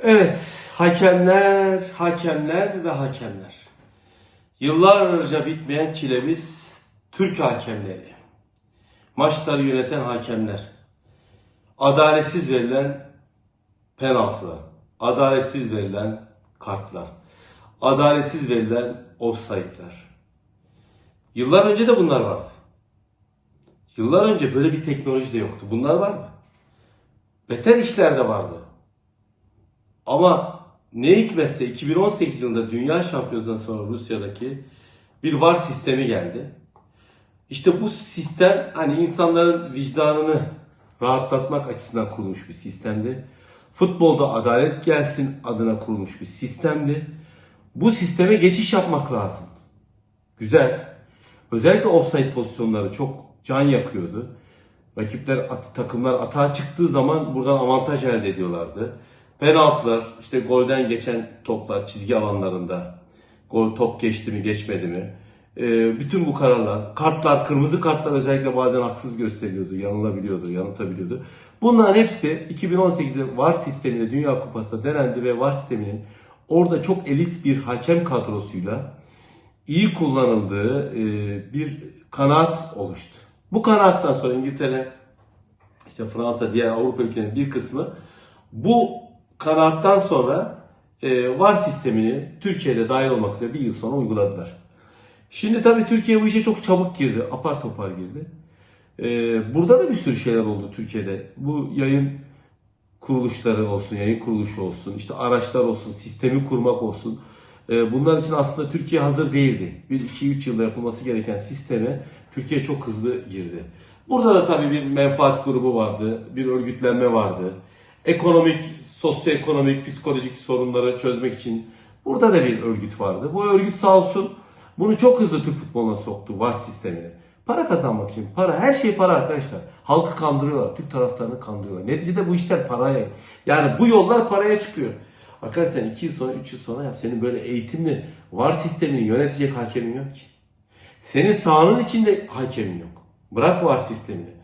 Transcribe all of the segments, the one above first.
Evet, hakemler, hakemler ve hakemler. Yıllarca bitmeyen çilemiz Türk hakemleri. Maçları yöneten hakemler. Adaletsiz verilen penaltılar. Adaletsiz verilen kartlar. Adaletsiz verilen offside'lar. Yıllar önce de bunlar vardı. Yıllar önce böyle bir teknoloji de yoktu. Bunlar vardı. Beter işler de vardı. Ama ne hikmetse 2018 yılında Dünya Şampiyonası'ndan sonra Rusya'daki bir VAR sistemi geldi. İşte bu sistem hani insanların vicdanını rahatlatmak açısından kurulmuş bir sistemdi. Futbolda adalet gelsin adına kurulmuş bir sistemdi. Bu sisteme geçiş yapmak lazım. Güzel. Özellikle offside pozisyonları çok can yakıyordu. Rakipler takımlar atağa çıktığı zaman buradan avantaj elde ediyorlardı. Penaltılar, işte golden geçen toplar çizgi alanlarında. Gol top geçti mi geçmedi mi? Ee, bütün bu kararlar, kartlar, kırmızı kartlar özellikle bazen haksız gösteriyordu, yanılabiliyordu, yanıltabiliyordu. Bunların hepsi 2018'de VAR sistemiyle Dünya Kupası'nda denendi ve VAR sisteminin orada çok elit bir hakem kadrosuyla iyi kullanıldığı e, bir kanaat oluştu. Bu kanaatten sonra İngiltere, işte Fransa, diğer Avrupa ülkelerinin bir kısmı bu kanaattan sonra e, VAR sistemini Türkiye'de dahil olmak üzere bir yıl sonra uyguladılar. Şimdi tabii Türkiye bu işe çok çabuk girdi, apar topar girdi. E, burada da bir sürü şeyler oldu Türkiye'de. Bu yayın kuruluşları olsun, yayın kuruluşu olsun, işte araçlar olsun, sistemi kurmak olsun. Ee, Bunlar için aslında Türkiye hazır değildi. Bir, iki, üç yılda yapılması gereken sisteme Türkiye çok hızlı girdi. Burada da tabii bir menfaat grubu vardı, bir örgütlenme vardı. Ekonomik, sosyoekonomik, psikolojik sorunları çözmek için burada da bir örgüt vardı. Bu örgüt sağ olsun bunu çok hızlı Türk futboluna soktu, var sistemine. Para kazanmak için. Para, her şey para arkadaşlar. Halkı kandırıyorlar, Türk taraftarını kandırıyorlar. Neticede bu işler paraya. Yani bu yollar paraya çıkıyor. Arkadaşlar sen 2 yıl sonra, 3 yıl sonra yap. Senin böyle eğitimli, var sistemini yönetecek hakemin yok ki. Senin sahanın içinde hakemin yok. Bırak var sistemini.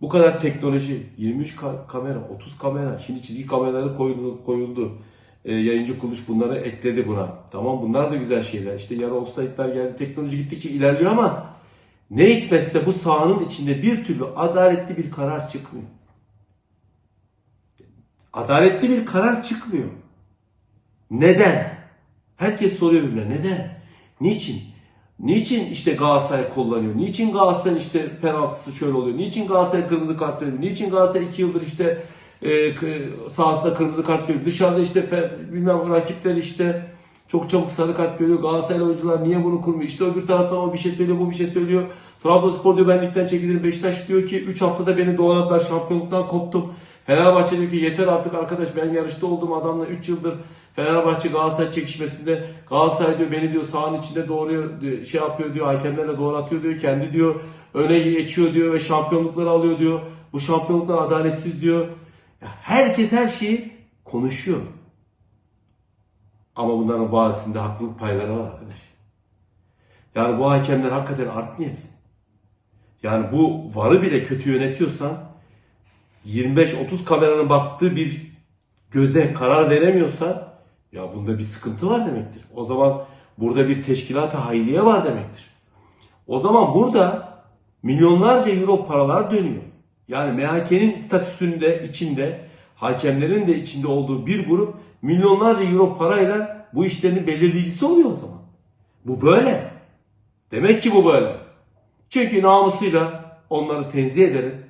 Bu kadar teknoloji, 23 ka- kamera, 30 kamera, şimdi çizgi kameraları koyuldu. koyuldu. Ee, yayıncı kuruluş bunları ekledi buna. Tamam bunlar da güzel şeyler. İşte yarı offside'ler geldi. Teknoloji gittikçe ilerliyor ama ne hikmetse bu sahanın içinde bir türlü adaletli bir karar çıkmıyor. Adaletli bir karar çıkmıyor. Neden? Herkes soruyor birbirine neden? Niçin? Niçin işte Galatasaray kullanıyor? Niçin Galatasaray'ın işte penaltısı şöyle oluyor? Niçin Galatasaray kırmızı kart veriyor? Niçin Galatasaray iki yıldır işte e, sahasında kırmızı kart görüyor? Dışarıda işte bilmem rakipler işte çok çabuk sarı kart görüyor. Galatasaraylı oyuncular niye bunu kurmuyor? İşte öbür taraftan o bir şey söylüyor, bu bir şey söylüyor. Trabzonspor diyor ben ligden çekilirim. Beşiktaş diyor ki 3 haftada beni doğradılar. Şampiyonluktan koptum. Fenerbahçe diyor ki yeter artık arkadaş ben yarışta olduğum adamla 3 yıldır Fenerbahçe Galatasaray çekişmesinde Galatasaray diyor beni diyor sahanın içinde diyor, şey yapıyor diyor hakemlerle doğru atıyor diyor kendi diyor öne geçiyor diyor ve şampiyonlukları alıyor diyor. Bu şampiyonluklar adaletsiz diyor. Ya herkes her şeyi konuşuyor. Ama bunların bazısında haklılık payları var arkadaş. Yani bu hakemler hakikaten art niyet. Yani bu varı bile kötü yönetiyorsan 25-30 kameranın baktığı bir göze karar veremiyorsan ya bunda bir sıkıntı var demektir. O zaman burada bir teşkilat-ı hayriye var demektir. O zaman burada milyonlarca euro paralar dönüyor. Yani MHK'nin statüsünde içinde hakemlerin de içinde olduğu bir grup milyonlarca euro parayla bu işlerin belirleyicisi oluyor o zaman. Bu böyle. Demek ki bu böyle. Çünkü namusuyla onları tenzih ederim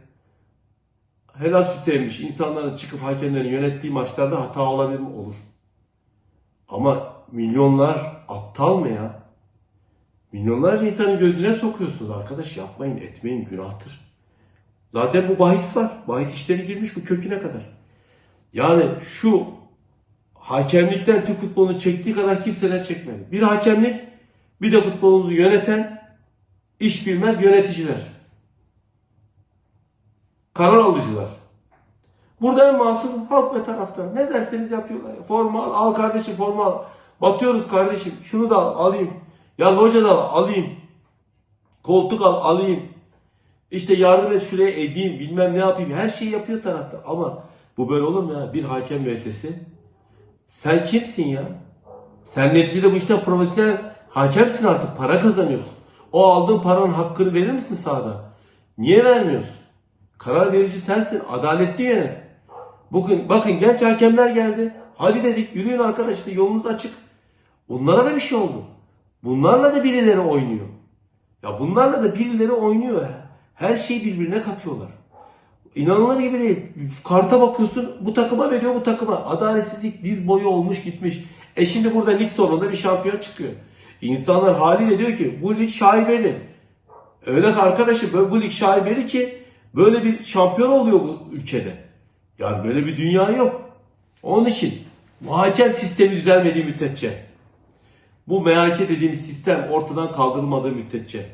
helal süt emmiş insanların çıkıp hakemlerin yönettiği maçlarda hata olabilir mi? Olur. Ama milyonlar aptal mı ya? Milyonlarca insanın gözüne sokuyorsunuz arkadaş yapmayın etmeyin günahtır. Zaten bu bahis var. Bahis işleri girmiş bu köküne kadar. Yani şu hakemlikten Türk futbolunu çektiği kadar kimseler çekmedi. Bir hakemlik bir de futbolumuzu yöneten iş bilmez yöneticiler. Karar alıcılar. Burada en masum halk ve taraftar. Ne derseniz yapıyorlar. Forma al, al kardeşim forma al. Batıyoruz kardeşim. Şunu da al, alayım. Ya loca da al, alayım. Koltuk al, alayım. İşte yardım et şuraya edeyim. Bilmem ne yapayım. Her şeyi yapıyor taraftar. Ama bu böyle olur mu ya? Bir hakem müessesi Sen kimsin ya? Sen neticede bu işte profesyonel hakemsin artık. Para kazanıyorsun. O aldığın paranın hakkını verir misin sahada? Niye vermiyorsun? Karar verici sensin. Adaletli yönet. Bugün bakın genç hakemler geldi. Hadi dedik yürüyün arkadaşlar yolunuz açık. Bunlara da bir şey oldu. Bunlarla da birileri oynuyor. Ya bunlarla da birileri oynuyor. Her şeyi birbirine katıyorlar. İnanılır gibi değil. Karta bakıyorsun bu takıma veriyor bu takıma. Adaletsizlik diz boyu olmuş gitmiş. E şimdi burada lig sonunda bir şampiyon çıkıyor. İnsanlar haliyle diyor ki bu lig şaibeli. Öyle arkadaşım bu lig şaibeli ki böyle bir şampiyon oluyor bu ülkede. Yani böyle bir dünya yok. Onun için bu hakem sistemi düzelmediği müddetçe bu MHK dediğimiz sistem ortadan kaldırılmadığı müddetçe,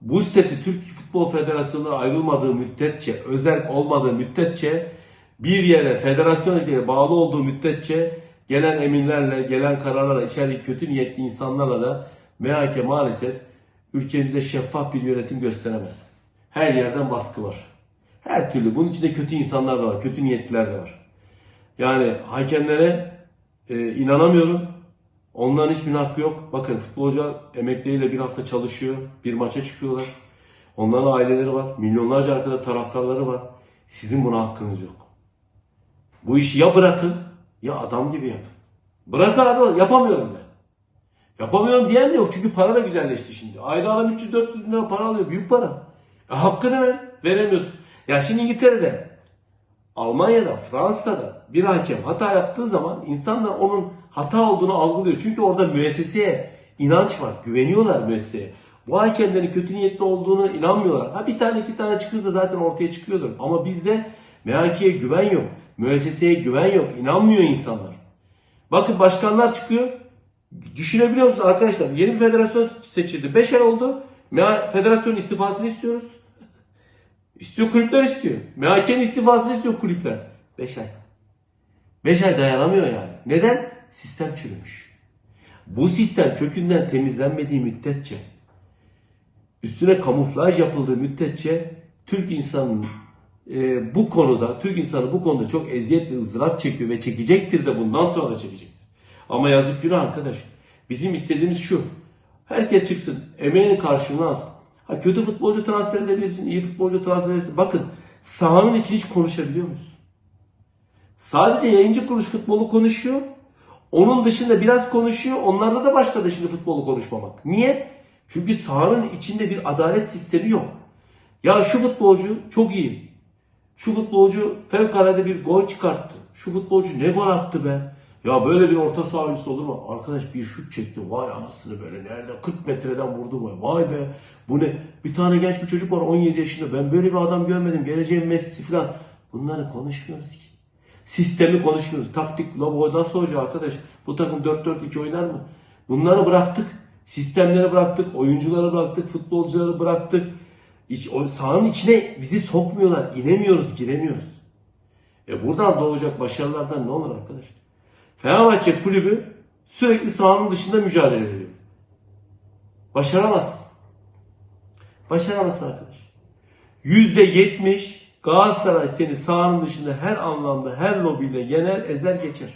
bu statü Türk Futbol Federasyonu'na ayrılmadığı müddetçe, özel olmadığı müddetçe, bir yere, federasyon ülkeye bağlı olduğu müddetçe gelen emirlerle, gelen kararlarla, içerideki kötü niyetli insanlarla da MHK maalesef ülkemizde şeffaf bir yönetim gösteremez. Her yerden baskı var. Her türlü. Bunun içinde kötü insanlar da var, kötü niyetliler de var. Yani hakemlere e, inanamıyorum. Onların hiçbir hakkı yok. Bakın futbolcular emekleriyle bir hafta çalışıyor. Bir maça çıkıyorlar. Onların aileleri var. Milyonlarca arkada taraftarları var. Sizin buna hakkınız yok. Bu işi ya bırakın ya adam gibi yapın. Bırak abi yapamıyorum de. Yapamıyorum diyen de yok çünkü para da güzelleşti şimdi. Ayda adam 300-400 bin lira para alıyor. Büyük para. E, hakkını ver. Veremiyorsun. Ya şimdi İngiltere'de Almanya'da, Fransa'da bir hakem hata yaptığı zaman insanlar onun hata olduğunu algılıyor. Çünkü orada müesseseye inanç var. Güveniyorlar müesseseye. Bu hakemlerin kötü niyetli olduğunu inanmıyorlar. Ha bir tane iki tane çıkıyorsa zaten ortaya çıkıyordur. Ama bizde MHK'ye güven yok. Müesseseye güven yok. İnanmıyor insanlar. Bakın başkanlar çıkıyor. Düşünebiliyor musunuz arkadaşlar? Yeni bir federasyon seçildi. 5 ay oldu. MH Federasyonun istifasını istiyoruz. İstiyor kulüpler istiyor. MHK'nin istifasını istiyor kulüpler. 5 ay. 5 ay dayanamıyor yani. Neden? Sistem çürümüş. Bu sistem kökünden temizlenmediği müddetçe, üstüne kamuflaj yapıldığı müddetçe Türk insanının e, bu konuda, Türk insanı bu konuda çok eziyet ve ızdırap çekiyor ve çekecektir de bundan sonra da çekecektir. Ama yazık günah arkadaş. Bizim istediğimiz şu. Herkes çıksın, emeğinin karşılığını alsın. Ha kötü futbolcu transfer edebilirsin, iyi futbolcu transfer edebilirsin. Bakın sahanın için hiç konuşabiliyor musun? Sadece yayıncı kuruluş futbolu konuşuyor. Onun dışında biraz konuşuyor. Onlarda da başladı şimdi futbolu konuşmamak. Niye? Çünkü sahanın içinde bir adalet sistemi yok. Ya şu futbolcu çok iyi. Şu futbolcu fevkalade bir gol çıkarttı. Şu futbolcu ne gol attı be. Ya böyle bir orta saha olur mu? Arkadaş bir şut çekti. Vay anasını böyle nerede 40 metreden vurdu vay. Vay be. Bu ne? Bir tane genç bir çocuk var 17 yaşında. Ben böyle bir adam görmedim. Geleceğin Messi falan. Bunları konuşmuyoruz ki. Sistemi konuşuyoruz. Taktik, lobo nasıl hoca arkadaş? Bu takım 4-4-2 oynar mı? Bunları bıraktık. Sistemleri bıraktık. Oyuncuları bıraktık. Futbolcuları bıraktık. İç, o, sahanın içine bizi sokmuyorlar. İnemiyoruz, giremiyoruz. E buradan doğacak başarılardan ne olur arkadaş? Fenerbahçe kulübü sürekli sahanın dışında mücadele ediyor. Başaramaz. Başaramazsın arkadaş. Yüzde yetmiş Galatasaray seni sahanın dışında her anlamda, her lobiyle yener, ezer geçer.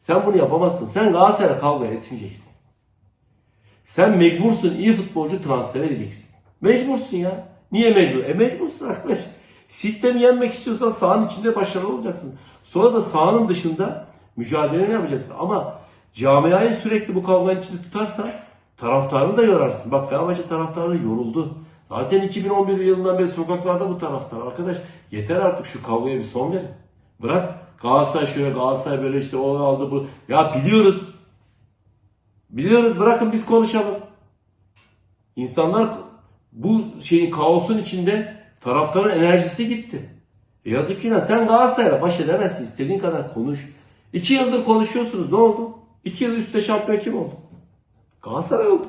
Sen bunu yapamazsın. Sen Galatasaray'a kavga etmeyeceksin. Sen mecbursun iyi futbolcu transfer edeceksin. Mecbursun ya. Niye mecbur? E mecbursun arkadaş. Sistemi yenmek istiyorsan sahanın içinde başarılı olacaksın. Sonra da sahanın dışında mücadeleni yapacaksın. Ama camiayı sürekli bu kavganın içinde tutarsan taraftarını da yorarsın. Bak Fenerbahçe taraftarı da yoruldu. Zaten 2011 yılından beri sokaklarda bu taraftar. Arkadaş yeter artık şu kavgaya bir son verin. Bırak Galatasaray şöyle Galatasaray böyle işte o aldı bu. Ya biliyoruz. Biliyoruz bırakın biz konuşalım. İnsanlar bu şeyin kaosun içinde taraftarın enerjisi gitti. E yazık yine sen Galatasaray'la baş edemezsin. İstediğin kadar konuş. İki yıldır konuşuyorsunuz. Ne oldu? İki yıl üstte şampiyon kim oldu? Galatasaray oldu.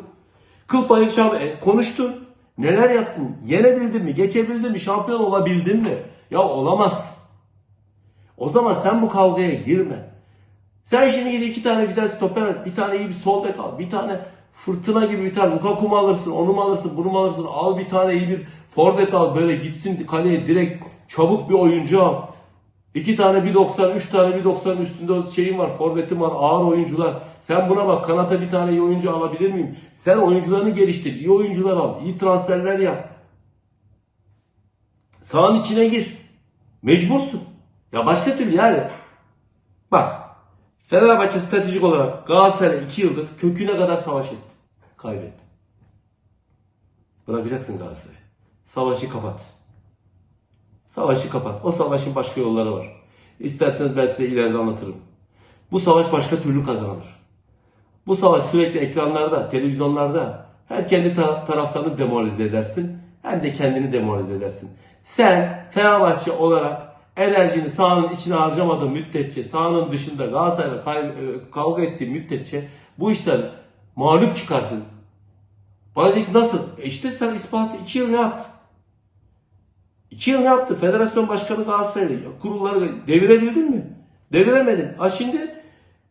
Kıl payı şampiyon. E, konuştun. Neler yaptın? Yenebildin mi? Geçebildin mi? Şampiyon olabildin mi? Ya olamaz. O zaman sen bu kavgaya girme. Sen şimdi gidip iki tane güzel stoper, bir tane iyi bir sol bek al, bir tane fırtına gibi bir tane Lukaku mu alırsın, onu mu alırsın, bunu mu alırsın, al bir tane iyi bir forvet al böyle gitsin kaleye direkt çabuk bir oyuncu al. İki tane 1.90, üç tane 1.90 üstünde şeyin var, forvetin var, ağır oyuncular. Sen buna bak, kanata bir tane iyi oyuncu alabilir miyim? Sen oyuncularını geliştir, iyi oyuncular al, iyi transferler yap. Sahanın içine gir. Mecbursun. Ya başka türlü yani. Bak, Fenerbahçe stratejik olarak Galatasaray 2 yıldır köküne kadar savaş etti. Kaybetti. Bırakacaksın Galatasaray'ı. Savaşı kapat. Savaşı kapat. O savaşın başka yolları var. İsterseniz ben size ileride anlatırım. Bu savaş başka türlü kazanılır. Bu savaş sürekli ekranlarda, televizyonlarda her kendi ta- taraftarını demoralize edersin hem de kendini demoralize edersin. Sen Fenerbahçe olarak enerjini sahanın içine harcamadığın müddetçe, sahanın dışında Galatasaray'la e, kavga ettiğin müddetçe bu işten mağlup çıkarsın. Bana nasıl? E işte sen ispatı iki yıl ne yaptın? İki yıl ne yaptı? Federasyon başkanı Galatasaray'ı, kurulları devirebildin mi? Deviremedin. Ha şimdi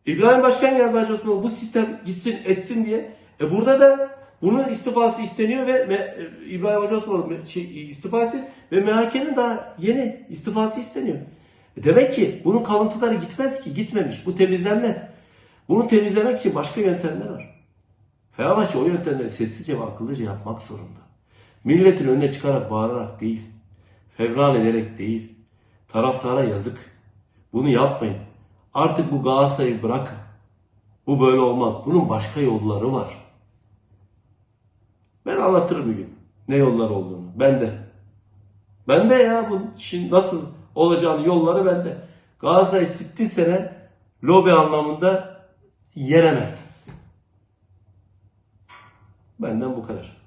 İbrahim Başkan Osman bu sistem gitsin etsin diye. E burada da bunun istifası isteniyor ve Me- e, İbrahim Hacı Osman'ın şey, istifası ve MHK'nin daha yeni istifası isteniyor. E demek ki bunun kalıntıları gitmez ki. Gitmemiş. Bu temizlenmez. Bunu temizlemek için başka yöntemler var. Fenerbahçe o yöntemleri sessizce ve akıllıca yapmak zorunda. Milletin önüne çıkarak bağırarak değil. Fevran ederek değil. Taraftara yazık. Bunu yapmayın. Artık bu Galatasaray'ı bırakın. Bu böyle olmaz. Bunun başka yolları var. Ben anlatırım bir gün. Ne yollar olduğunu. Bende. Bende ya bu şimdi nasıl olacağını yolları bende. Galatasaray sitti sene lobi anlamında yenemezsiniz. Benden bu kadar.